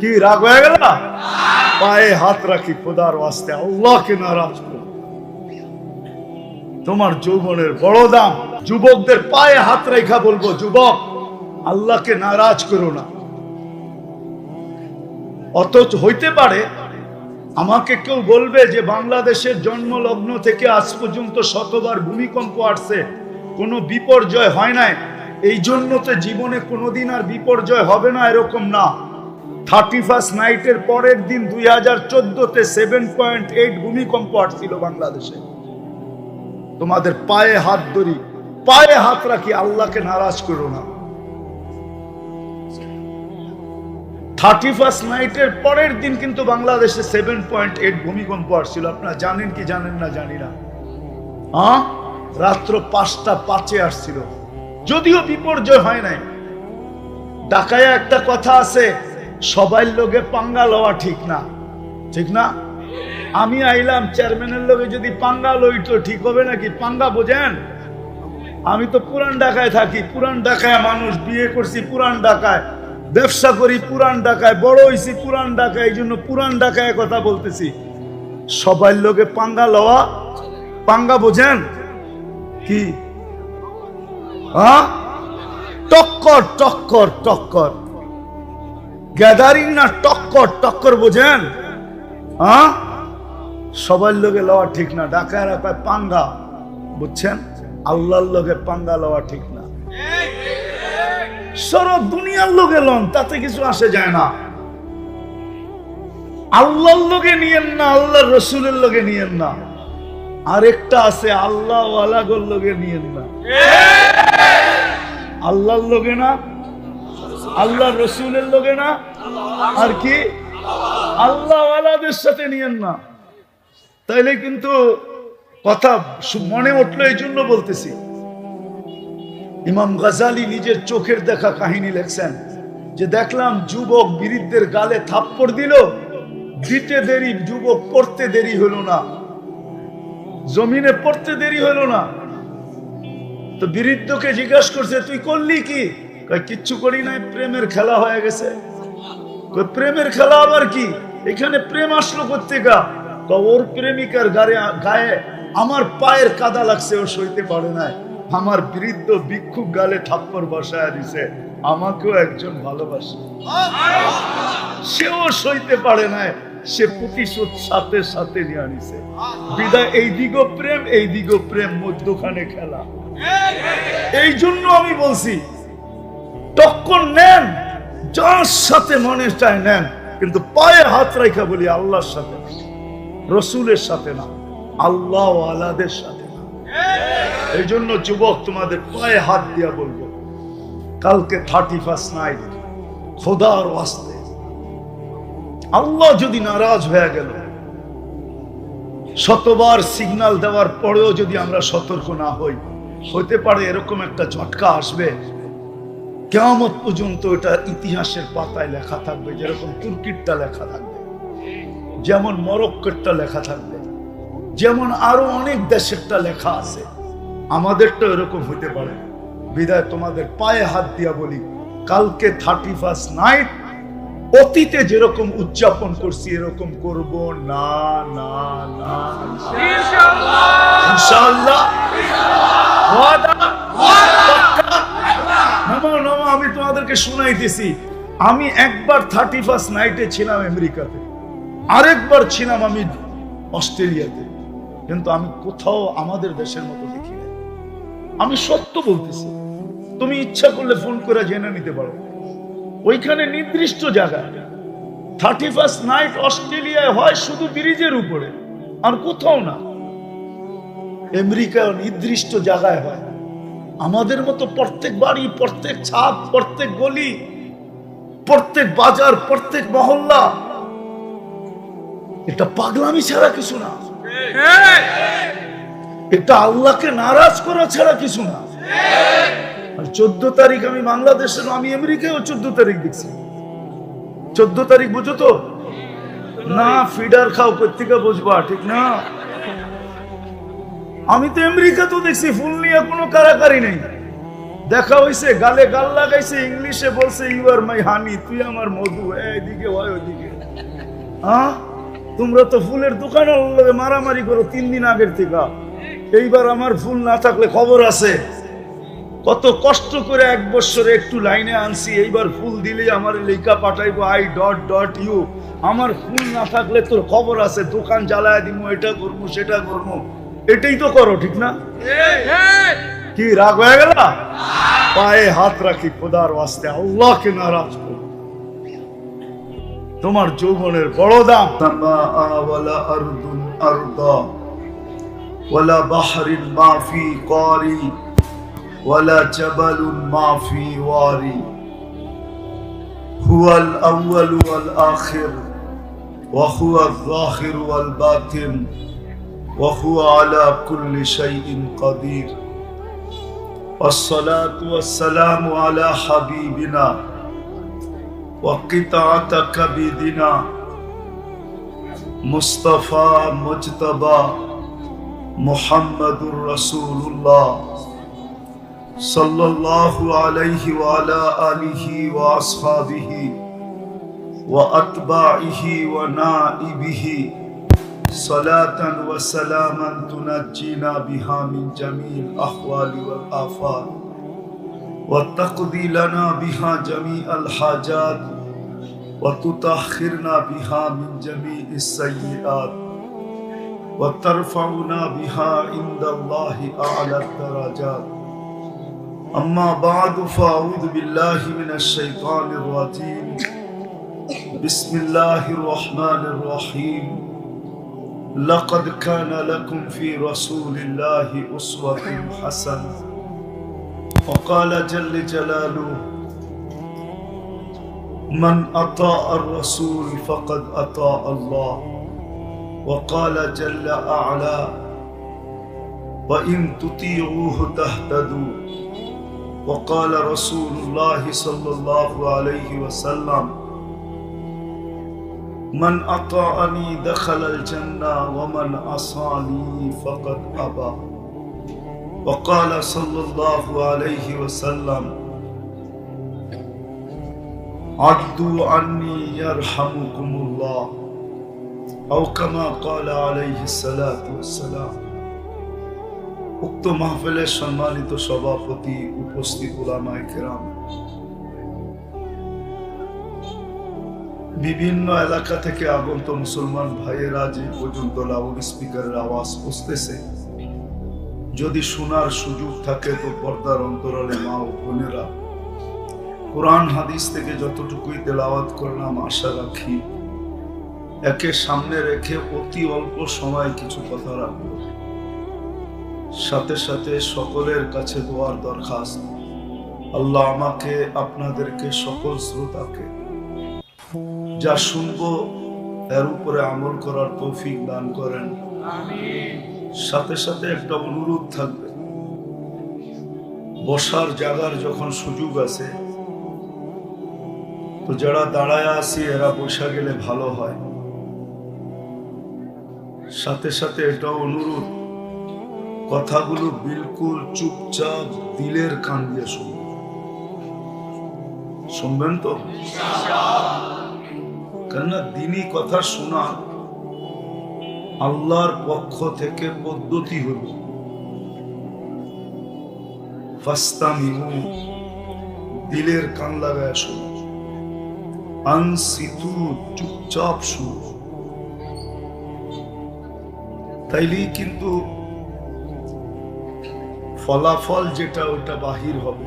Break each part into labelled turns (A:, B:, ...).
A: কি রাগ হয়ে গেল? না পায়ে হাত রাখি খোদার ওয়াস্তে, আল্লাহকে নারাজ করো। তোমার যৌবনের বড় দাম, যুবকদের পায়ে হাত রেখা বলব, যুবক, আল্লাহকে নারাজ করো না। অথচ হইতে পারে, আমাকে কেউ বলবে যে বাংলাদেশের জন্ম লগ্ন থেকে আজ পর্যন্ত শতবার ভূমিকম্প আসছে, কোনো বিপর্যয় হয় নাই এই জন্য তো জীবনে কোনোদিন আর বিপর্যয় হবে না, এরকম না। থার্টি ফার্স্ট নাইটের পরের দিন দুই হাজার চোদ্দতে সেভেন পয়েন্ট এইট ভূমিকম্প আসছিল বাংলাদেশে। তোমাদের পায়ে হাত ধরি। পায়ে হাত রাখি, আল্লাহকে নারাজ করো না। থার্টি ফার্স্ট নাইটের পরের দিন কিন্তু বাংলাদেশে সেভেন পয়েন্ট এইট ভূমিকম্প আসছিল। আপনারা জানেন কি জানেন না জানি না। হ্যাঁ রাত্র পাঁচটা পাঁচে আসছিল। যদিও বিপর্যয় হয় নাই। ঢাকায় একটা কথা আছে সবাই লোকে পাঙ্গা লওয়া ঠিক না। ঠিক না? আমি আইলাম চেয়ারম্যানের লোকে যদি পাঙ্গা লইতো ঠিক হবে নাকি? পাঙ্গা বোঝেন? আমি তো পুরান ঢাকায় থাকি, পুরান ঢাকায় মানুষ বিয়ে করছি, পুরান ঢাকায় ব্যবসা করি, পুরান ঢাকায় বড় হয়েছি পুরান ঢাকায়, এই জন্য পুরান ঢাকায় কথা বলতেছি। সবাই লোকে পাঙ্গা লওয়া, পাঙ্গা বোঝেন? কি? হ্যাঁ টক্কর টক্কর টক্কর। গ্যাদারিং না টক্কর টক্কর বোঝেন? হ্যাঁ? সবার লোকে লওয়া ঠিক না ডাকায় রাখায় পাঙ্গা বুঝছেন? আল্লাহর লোকে পাঙ্গা লওয়া ঠিক না। সরব দুনিয়ার লোকে লন, তাতে কিছু আসে যায় না। আল্লাহর লোকে নিয়েন না, আল্লাহর রসুলের লোকে নিয়েন না। আরেকটা আছে আল্লাহ আলাগর লোকে নিয়েন না। আল্লাহর লোকে না আল্লাহ রসুলের লোকে না, আর কি? আল্লাহ আলাদের সাথে নিয়েন না। তাইলে কিন্তু কথা মনে উঠল এই জন্য বলতেছি। ইমাম গাজালি নিজের চোখের দেখা কাহিনী লেখছেন যে দেখলাম যুবক বিরিদ্ধের গালে থাপ্পড় দিল, দিতে দেরি যুবক পড়তে দেরি হলো না। জমিনে পড়তে দেরি হলো না। তো বিরিদ্ধকে জিজ্ঞাসা করছে, তুই করলি কি? কিচ্ছু করি নাই, প্রেমের খেলা হয়ে গেছে। প্রেমের খেলা আবার কি? এখানে প্রেম আসলো তো ওর প্রেমিকার গায়ে গায়ে আমার পায়ের কাদা লাগছে, ও সইতে পারে নাই। আমার বৃদ্ধ ভিক্ষুক গালে থাপ্পড় বসায় দিছে। আমাকেও একজন ভালোবাসে। সেও সইতে পারে নাই, সে প্রতিশোধ সাথে সাথে নিয়ে আনিছে। বিদায়, এই দিগ প্রেম, এই দিগ প্রেম, মধ্যখানে খেলা। এই জন্য আমি বলছি টক্কর নেন, যার সাথে মনে চায় নেন, কিন্তু পায়ে হাত রাখা বলি আল্লাহর সাথে রসুলের সাথে না, আল্লাহ আলাদের সাথে না। এই জন্য যুবক, তোমাদের পায়ে হাত দিয়া বলব, কালকে থার্টি ফার্স্ট নাইট, খোদার ওয়াস্তে। আল্লাহ যদি নারাজ হয়ে গেল, শতবার সিগন্যাল দেওয়ার পরেও যদি আমরা সতর্ক না হই হতে পারে এরকম একটা ঝটকা আসবে কেমন পর্যন্ত এটা ইতিহাসের পাতায় লেখা থাকবে, যেরকম তুর্কিরটা লেখা থাকবে, যেমন মরক্কোরটা লেখা থাকবে, যেমন আরও অনেক দেশেরটা লেখা আছে। আমাদেরটা এরকম হতে পারে। বিদায়, তোমাদের পায়ে হাত দিয়া বলি, কালকে থার্টি ফার্স্ট নাইট অতীতে যেরকম উদযাপন করছি, এরকম করব, না না না। আমি তোমাদেরকে শুনাইতেছি, আমি একবার থার্টি ফার্স্ট নাইটে ছিলাম আমেরিকাতে, আরেকবার ছিলাম আমি অস্ট্রেলিয়াতে। কিন্তু আমি কোথাও আমাদের দেশের মতো দেখি নাই। আমি সত্য বলতেছি, তুমি ইচ্ছা করলে ফোন করে জেনে নিতে পারো। ওইখানে নির্দিষ্ট জায়গায় থার্টি ফার্স্ট নাইট অস্ট্রেলিয়ায় হয় শুধু ব্রিজের উপরে, আর কোথাও না। আমেরিকায় নির্দিষ্ট জায়গায় হয়। আমাদের মতো প্রত্যেক বাড়ি, প্রত্যেক ছাদ, প্রত্যেক গলি, প্রত্যেক বাজার, প্রত্যেক মহল্লা, এটা পাগলামি ছাড়া কিছু না। এটা আল্লাহকে নারাজ করা ছাড়া কিছু না। আর চোদ্দ তারিখ আমি বাংলাদেশের, আমি আমেরিকায়ও চোদ্দ তারিখ দেখছি। চোদ্দ তারিখ বুঝো তো? না, ফিডার খাও, পত্রিকা বুঝবা, ঠিক না? আমি তো আমেরিকা তো দেখছি, ফুল নিয়ে কোনো কারাকারি নেই। দেখা হইছে, গালে গাল লাগাইছে, ইংলিশে বলছে ইউ আর মাই হানি তুই আমার মধু, এইদিকে হয় ওইদিকে। হ্যাঁ তোমরা তো ফুলের দোকানে মারামারি করো তিন দিন আগের থেকে। এইবার আমার ফুল না থাকলে খবর আছে। কত কষ্ট করে এক বছরে একটু লাইনে আনছি, এইবার ফুল দিলেই আমার লেখা পাঠাইবো আই ডট ডট ইউ আমার ফুল না থাকলে তোর খবর আছে, দোকান জ্বালায় দিব এটা করব সেটা করব এটাই তো করো ঠিক না কি রাগ হয়ে গেল পায়ে হাত রাখি খোদার ওয়াস্তে আল্লাহকে নারাজ করো তোমার যৌবনের বড় দাম ওয়ালা আরদুন আরদা ওয়ালা বাহরিন মাফি কারি ওয়ালা জাবালুন মাফি ওয়ারি هو الأول والآخر وهو الظاهر والباطن وهو على كل شيء قدير. والصلاة والسلام على حبيبنا وقطعة كبدنا مصطفى، مجتبى، محمد رسول الله. صلى الله عليه وعلى آله وأصحابه وأتباعه ونائبه. صلاة وسلاما تنجينا بها من جميع الأحوال والآفات. وتقضي لنا بها جميع الحاجات وتطهرنا بها من جميع السيئات. وترفعنا بها عند الله أعلى الدرجات. أما بعد فأعوذ بالله من الشيطان الرجيم. بسم الله الرحمن الرحيم. لقد كان لكم في رسول الله أسوة حسنة. وقال جل جلاله من أطاع الرسول فقد أطاع الله. وقال جل أعلى وإن تطيعوه تهتدوا. وقال رسول الله صلى الله عليه وسلم من أطاعني دخل الجنة ومن عصاني فقد أبى وقال صلى الله عليه وسلم عدوا عني يرحمكم الله أو كما قال عليه الصلاة والسلام উক্ত মাহফিলের সম্মানিত সভাপতি উপস্থিত ওলামায়ে কেরাম বিভিন্ন এলাকা থেকে আগত মুসলমান ভাইয়েরা যে পর্যন্ত লাউড স্পিকারের আওয়াজ পৌঁছতেছে যদি শোনার সুযোগ থাকে তো পর্দার অন্তরালে মা ও বোনেরা, কোরআন হাদিস থেকে যতটুকুই তেলাওয়াত করলাম, আশা রাখি একে সামনে রেখে অতি অল্প সময় কিছু কথা রাখব। সাথে সাথে সকলের কাছে দোয়ার দরখাস্ত। আল্লাহ আমাকে, আপনাদেরকে সকল শ্রোতাকে যা শুনব, এর উপরে আমল করার তৌফিক দান করেন। সাথে সাথে একটা অনুরোধ থাকবে। বসার জায়গার যখন সুযোগ আছে, তো যারা দাঁড়ায় আছি, এরা বসা গেলে ভালো হয়। সাথে সাথে এটাও অনুরোধ, কথাগুলো বিলকুল চুপচাপ দিলের কান দিয়ে শুনবেন শুনবেন তো? কেননা দিনই কথা শোনা আল্লাহর পক্ষ থেকে পদ্ধতি হল। দিলের কান লাগায় শুনো। আনসিতু, চুপচাপ শুনো। তাইলেই কিন্তু ফলাফল যেটা, ওটা বাহির হবে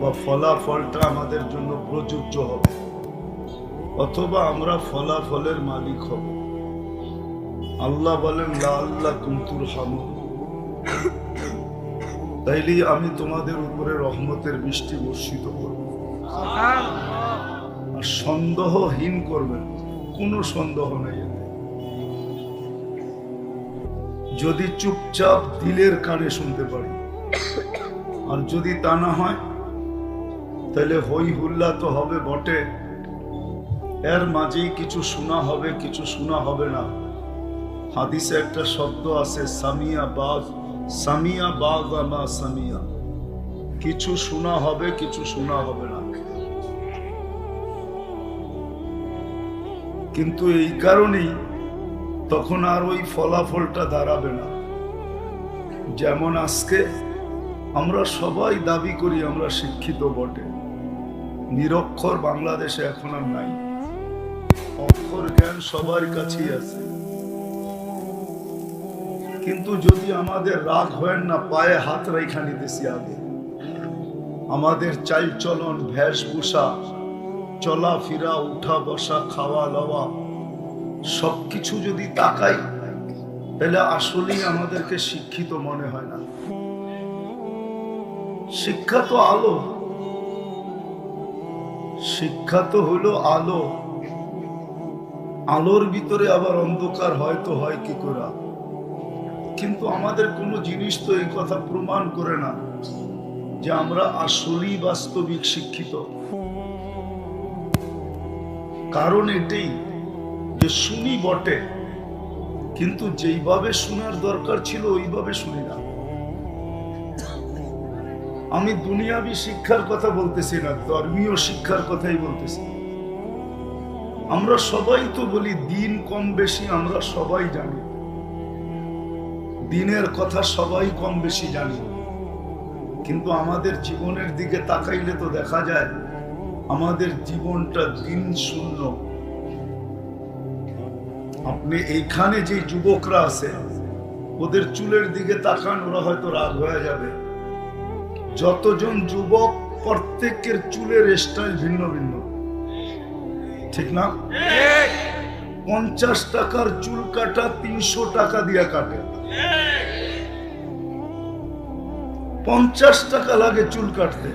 A: বা ফলাফলটা আমাদের জন্য প্রযোজ্য হবে। অথবা আমরা ফলাফলের মালিক হব। আল্লাহ বলেন লা আল্লাহ কুমতুর হাম তাইলে আমি তোমাদের উপরে রহমতের বৃষ্টি বর্ষিত করব। আর সন্দেহহীন করবেন কোনো সন্দেহ নেই যদি চুপচাপ দিলের কানে শুনতে পারি আর যদি তা না হয় তাহলে হই হুল্লা তো হবে বটে। এর মাঝেই কিছু শোনা হবে, কিছু শোনা হবে না। হাদিসে একটা শব্দ আছে, সামিয়া বাগ সামিয়া বাগ আমা সামিয়া। কিছু শোনা হবে, কিছু শোনা হবে না। কিন্তু এই কারণেই তখন আর ওই ফলাফলটা দাঁড়াবে না। যেমন আজকে আমরা সবাই দাবি করি, আমরা শিক্ষিত বটে। নিরক্ষর বাংলাদেশে এখন আর নাই। অক্ষর জ্ঞান সবার কাছেই আছে। কিন্তু যদি আমাদের রাগ হয় না, পায়ে হাত রেখা নিতেছি আগে। আমাদের চাল চলন ভেষভূষা চলাফেরা, উঠা বসা, খাওয়া দাওয়া, সবকিছু যদি তাকাই, তাহলে আসলেই আমাদেরকে শিক্ষিত মনে হয় না। শিক্ষা তো আলো। শিক্ষা তো হলো আলো। আলোর ভিতরে আবার অন্ধকার হয়তো হয় কি করে? কিন্তু আমাদের কোনো জিনিস তো এই কথা প্রমাণ করে না যে আমরা আসলেই বাস্তবিক শিক্ষিত। কারণ এটাই যে শুনি বটে, কিন্তু যেইভাবে শোনার দরকার ছিল ওইভাবে শুনি না। আমি দুনিয়াবি শিক্ষার কথা বলতেছি না, ধর্মীয় শিক্ষার কথাই বলতেছি। আমরা সবাই তো বলি, দিন কম বেশি আমরা সবাই জানি। দিনের কথা সবাই কম বেশি জানি। কিন্তু আমাদের জীবনের দিকে তাকাইলে তো দেখা যায়, আমাদের জীবনটা দিন শূন্য। আপনি এইখানে যে যুবকরা আছে, ওদের চুলের দিকে তাকান, ওরা হয়তো রাগ হয়ে যাবে। যতজন যুবক প্রত্যেকের চুলের স্টাইল ভিন্ন ভিন্ন। ঠিক না? পঞ্চাশ টাকার চুল কাটা তিনশো টাকা দিয়ে কাটে। পঞ্চাশ টাকা লাগে চুল কাটতে।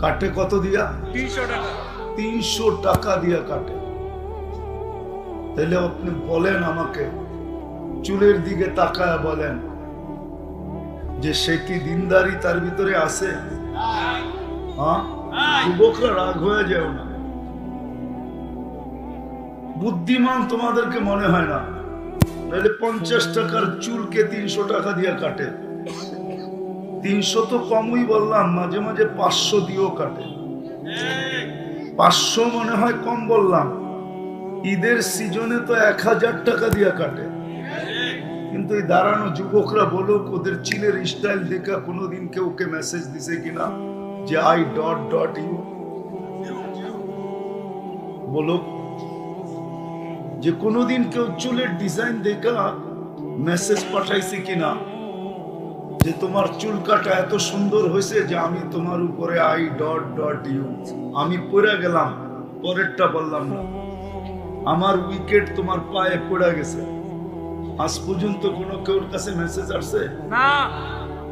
A: কাটে কত দিয়া?
B: তিনশো টাকা।
A: তিনশো টাকা দিয়ে কাটে। তাহলে আপনি বলেন আমাকে চুলের দিকে তাকায় বলেন যে সে কি দিনদারি তার ভিতরে আছে? হ্যাঁ? যুবকরা রাগ হয়ে যায় না। বুদ্ধিমান তোমাদেরকে মনে হয় না। নাহলে পঞ্চাশ টাকার চুলকে তিনশো টাকা দিয়ে কাটে। তিনশো তো কমই বললাম, মাঝে মাঝে পাঁচশো দিয়েও কাটে। পাঁচশো মনে হয় কম বললাম। ঈদের সিজনে তো এক হাজার টাকা দিয়ে কাটে। কিন্তু এই দাঁড়ানো যুবকরা বলুক, ওদের চিলের স্টাইল দেখা কোনোদিন কেউ ওকে মেসেজ দিছে কিনা, যে আই ডট ডট ইউ। বলুক যে কোনোদিন কেউ চুলের ডিজাইন দেখা মেসেজ পাঠাইছে কিনা? যে তোমার চুল কাটা এত সুন্দর হয়েছে যে আমি তোমার উপরে আই ডট ডট ইউ আমি পড়ে গেলাম পরেরটা বললাম না। আমার উইকেট তোমার পায়ে পড়ে গেছে। আজ পর্যন্ত কোনো কেউর কাছে মেসেজ আসছে?
B: না।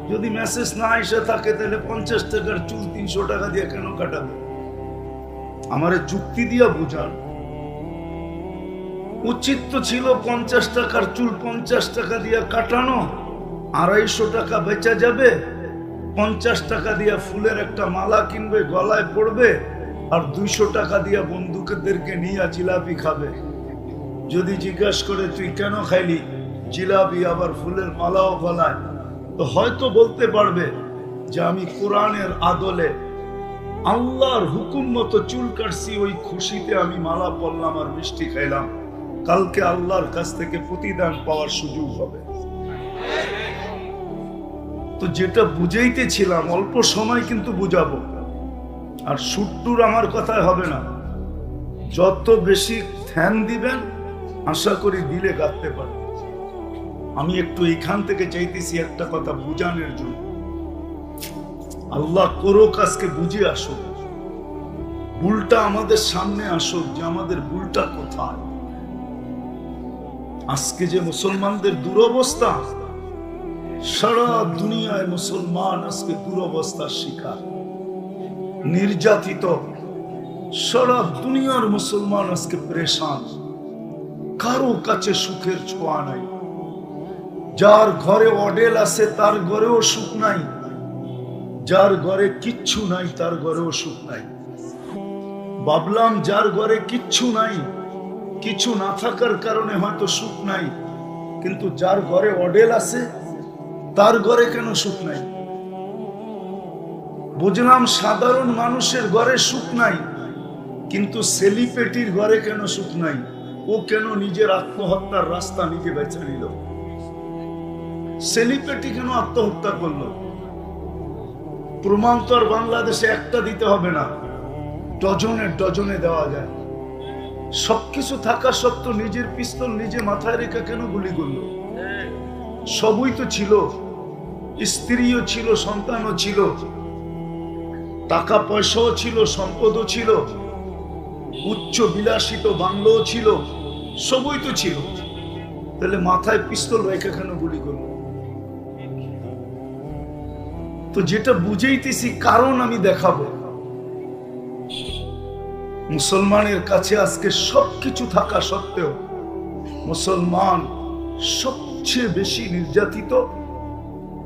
A: যদি মেসেজ না এসে থাকে তাহলে পঞ্চাশ টাকার চুল তিনশো টাকা দিয়ে কেন কাটাবে? আমারে যুক্তি দিয়া বুঝান উচিত তো ছিল পঞ্চাশ টাকার চুল, পঞ্চাশ টাকা দিয়ে কাটানো, আড়াইশো টাকা বেচা যাবে, পঞ্চাশ টাকা দিয়া ফুলের একটা মালা কিনবে, গলায় পড়বে, আর দুইশো টাকা দিয়া বন্ধুকেদেরকে নিয়ে জিলাপি খাবে। যদি জিজ্ঞাসা করে, তুই কেন খাইলি? জিলাপি আবার ফুলের মালাও গলায়। তো হয়তো বলতে পারবে যে আমি কোরআনের আদলে আল্লাহর হুকুম মতো চুল কাটছি, ওই খুশিতে আমি মালা পরলাম আর মিষ্টি খাইলাম। কালকে আল্লাহর কাছ থেকে প্রতিদান পাওয়ার সুযোগ হবে। তো যেটা বুঝাইতেছিলাম, অল্প সময় কিন্তু বুঝাবো। আর সুট্টুর আমার কথায় হবে না। যত বেশি ধ্যান দিবেন, আশা করি দিলে গাঁথতে পারে আমি একটু এখান থেকে চাইতেছি একটা কথা বুঝানোর জন্য। আল্লাহ করো কাজকে বুঝে আসুক। ভুলটা আমাদের সামনে আসুক যে আমাদের ভুলটা কোথায়। আজকে যে মুসলমানদের দুরবস্থা, সারা দুনিয়ায় মুসলমান আজকে দুরবস্থার শিকার। নির্যাতিত, সারা দুনিয়ার মুসলমান আজকে পরেশান। কারও কাছে সুখের ছোঁয়া নাই। যার ঘরে অডেল আছে, তার ঘরেও সুখ নাই। যার ঘরে কিচ্ছু নাই, তার ঘরেও সুখ নাই। ভাবলাম যার ঘরে কিচ্ছু নাই কিছু না থাকার কারণে হয়তো সুখ নাই। কিন্তু যার ঘরে অডেল আছে, তার ঘরে কেন সুখ নাই? বুঝলাম সাধারণ মানুষের ঘরে সুখ নাই, কিন্তু সেলিপেটির ঘরে কেন সুখ নাই? ও কেন নিজের আত্মহত্যার রাস্তা নিজে বেছে নিল? সেলিপেটি কেন আত্মহত্যা করল? প্রমাণ তো আর বাংলাদেশে একটা দিতে হবে না। ডজনে ডজনে দেওয়া যায়। সবকিছু থাকা সত্ত্বেও নিজের পিস্তল নিজে মাথায় রেখে কেন গুলি করল? সবই তো ছিল। স্ত্রীও ছিল, সন্তানও ছিল। টাকা পয়সাও ছিল, সম্পদও ছিল। উচ্চ বিলাসিত বাংলোও ছিল। সবই তো ছিল। তাহলে মাথায় পিস্তল রেখে কেন গুলি করল? তো যেটা বুঝেইতেছি কারণ আমি দেখাবো। মুসলমানের কাছে আজকে সবকিছু থাকা সত্ত্বেও মুসলমান সবচেয়ে বেশি নির্যাতিত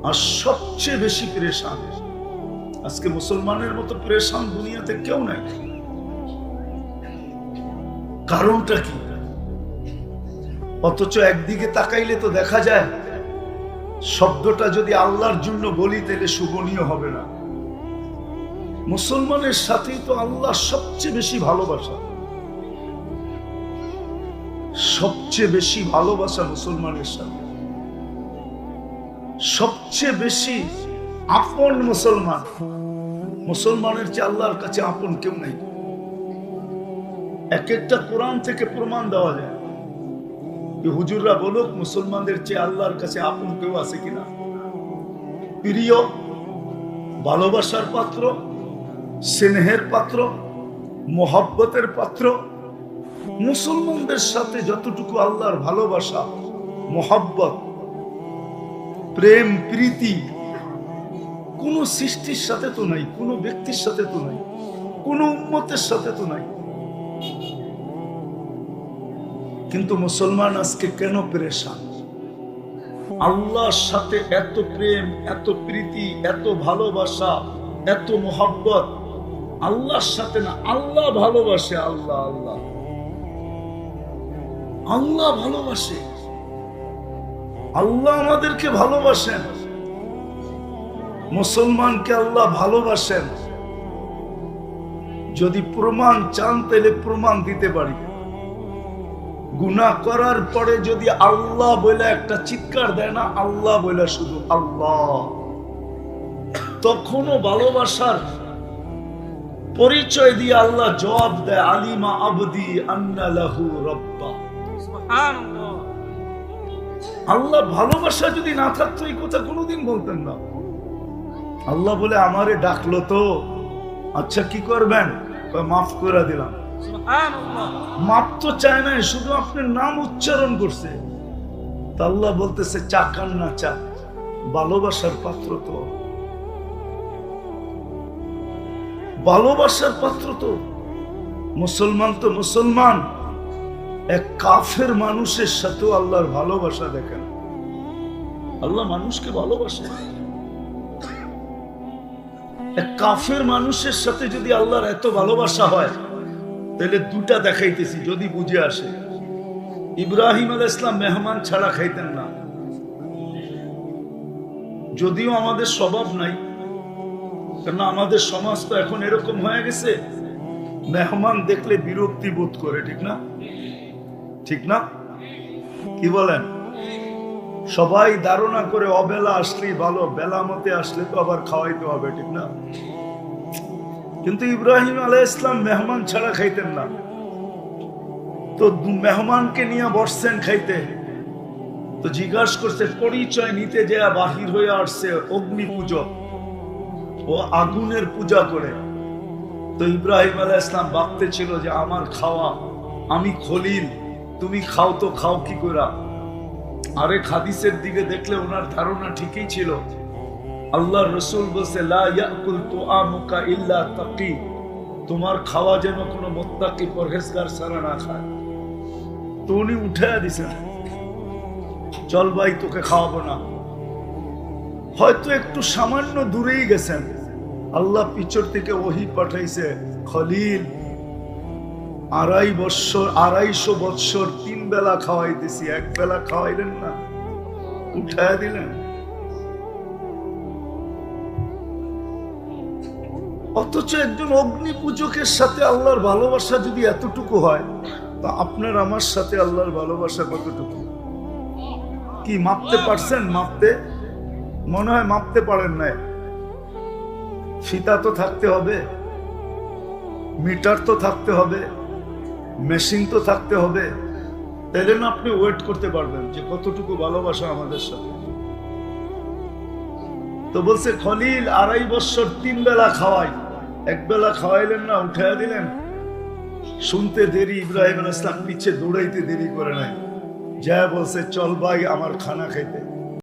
A: আর সবচেয়ে বেশি পরেশান। আজকে মুসলমানের মতো পরেশান দুনিয়াতে কেউ নাই। কারণটা কি? অথচ একদিকে তাকাইলে তো দেখা যায়, শব্দটা যদি আল্লাহর জন্য বলি, তাহলে শুভনীয় হবে না। মুসলমানের সাথেই তো আল্লাহ সবচেয়ে বেশি ভালোবাসা। সবচেয়ে বেশি ভালোবাসা মুসলমানের সাথে। সবচেয়ে বেশি আপন মুসলমান। মুসলমানের চেয়ে আল্লাহর কাছে আপন কেউ নাই। এক একটা কোরআন থেকে প্রমাণ দেওয়া যায়। হুজুররা বলুক, মুসলমানদের চেয়ে আল্লাহর কাছে আপন কেউ আছে কিনা? প্রিয়, ভালোবাসার পাত্র স্নেহের পাত্র, মোহাব্বতের পাত্র। মুসলমানদের সাথে যতটুকু আল্লাহর ভালোবাসা, মোহাব্বত, প্রেম, প্রীতি, কোন সৃষ্টির সাথে তো নাই, কোন ব্যক্তির সাথে তো নাই, কোন উন্মতের সাথে তো নাই। কিন্তু মুসলমান আজকে কেন পরেশান? আল্লাহর সাথে এত প্রেম, এত প্রীতি, এত ভালোবাসা, এত মোহাব্বত আল্লাহর সাথে না, আল্লাহ ভালোবাসে, আল্লাহ আল্লাহ। আল্লাহ ভালোবাসে। আল্লাহ আমাদেরকে ভালোবাসেন। মুসলমানকে আল্লাহ ভালোবাসেন। যদি প্রমাণ চান, তাহলে প্রমাণ দিতে পারি। গুনা করার পরে যদি আল্লাহ বলে একটা চিৎকার দেয় না, আল্লাহ বলে শুধু আল্লাহ। তখনও ভালোবাসার পরিচয় দিয়ে আল্লাহ জবাব দেয় আলিমা আবদি আন্না লাহু রব্বা। আল্লাহ ভালোবাসা যদি না থাকতো এই কথা কোনোদিন বলতেন না। আল্লাহ বলে আমারে ডাকলো তো। আচ্ছা কি করবেন? মাফ করে দিলাম। মাপ তো চায় না শুধু আপনার নাম উচ্চারণ করছে। তা আল্লাহ বলতেছে চাকান না চা। ভালোবাসার পাত্র তো। ভালোবাসার পাত্র তো। মুসলমান তো মুসলমান। এক কাফের মানুষের সাথেও আল্লাহর ভালোবাসা দেখেন। আল্লাহ মানুষকে ভালোবাসে। এক কাফের মানুষের সাথে যদি আল্লাহর এত ভালোবাসা হয়, তাহলে দুটা দেখাইতেছি যদি বুঝে আসে। ইব্রাহিম আল ইসলাম মেহমান ছাড়া খাইতেন না। যদিও আমাদের স্বভাব নাই কেন আমাদের সমাজ তো এখন এরকম হয়ে গেছে? মেহমান দেখলে বিরক্তি বোধ করে, ঠিক না? ঠিক না? কি বলেন? সবাই ধারণা করে অবেলা আসলেই ভালো, বেলা মতে আসলে তো আবার খাওয়াইতে হবে, ঠিক না? কিন্তু ইব্রাহিম আলাই ইসলাম মেহমান ছাড়া খাইতেন না। তো মেহমানকে নিয়ে বসছেন খাইতে। তো জিজ্ঞাসা করছে, পরিচয় নিতে যে বাহির হয়ে আসছে অগ্নি পূজক ও আগুনের পূজা করে। তো ইব্রাহিম আলাহ ইসলাম ভাবতে ছিল যে, আমার খাওয়া, আমি খলিল, তুমি খাও তো খাও কি করা আরে খাদিসের দিকে দেখলে ওনার ধারণা ঠিকই ছিল। আল্লাহ রসুল বলছে তোমার খাওয়া যেন কোনো মোত্তাকি পরহেজগার ছাড়া না খায়। তো উনি উঠে দিছেন চল ভাই, তোকে খাওয়াবো না। হয়তো একটু সামান্য দূরেই গেছেন। আল্লাহ পিছর থেকে ওহি পাঠাইছে, খলিল, আড়াই বৎসর, আড়াইশো বৎসর তিন বেলা খাওয়াইতেছি, এক বেলা খাওয়াইলেন না, উঠায় দিলেন? অথচ একজন অগ্নি পূজকের সাথে আল্লাহর ভালোবাসা যদি এতটুকু হয়, তা আপনার আমার সাথে আল্লাহর ভালোবাসা কতটুকু? কি মাপতে পারছেন মাপতে? মনে হয় মাপতে পারেন নাই। ফিতা তো থাকতে হবে, মিটার তো থাকতে হবে, মেশিন তো থাকতে হবে। তাইলে না আপনি ওয়েট করতে পারবেন যে কতটুকু ভালোবাসা আমাদের সাথে। তো বলছে, খলিল, আড়াই বছর তিন বেলা খাওয়াই। এক বেলা খাওয়াইলেন না, উঠাইয়া দিলেন। শুনতে দেরি, ইব্রাহিম ইসলাম পিছে দৌড়াইতে দেরি করে নাই। যা বলছে, চল ভাই, আমার খানা খাইতে।